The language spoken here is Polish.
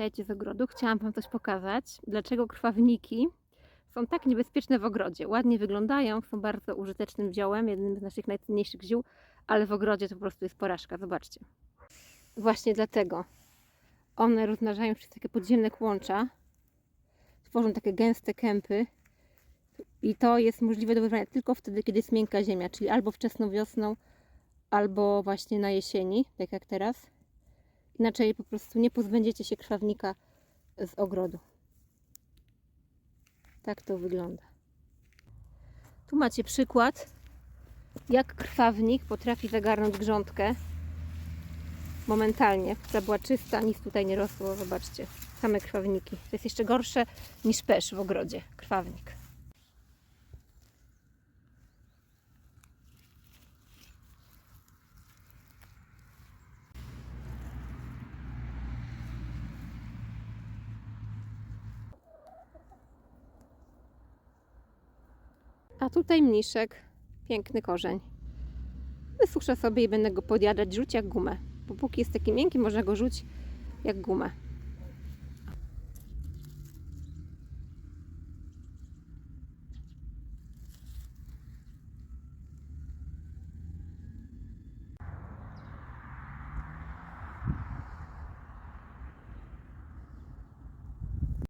witajcie z ogrodu. Chciałam Wam coś pokazać, dlaczego krwawniki są tak niebezpieczne w ogrodzie. Ładnie wyglądają, są bardzo użytecznym ziołem, jednym z naszych najcenniejszych ziół, ale w ogrodzie to po prostu jest porażka, zobaczcie. Właśnie dlatego one rozmnażają się takie podziemne kłącza, tworzą takie gęste kępy i to jest możliwe do wyrwania tylko wtedy, kiedy jest miękka ziemia, czyli albo wczesną wiosną, albo właśnie na jesieni, tak jak teraz. Inaczej po prostu nie pozbędziecie się krwawnika z ogrodu. Tak to wygląda. Tu macie przykład, jak krwawnik potrafi zagarnąć grządkę momentalnie. Ta była czysta, nic tutaj nie rosło. Zobaczcie, same krwawniki. To jest jeszcze gorsze niż pesz w ogrodzie, krwawnik. A tutaj mniszek, piękny korzeń. Wysuszę sobie i będę go podjadać, rzuć jak gumę. Bo póki jest taki miękki, można go rzuć jak gumę.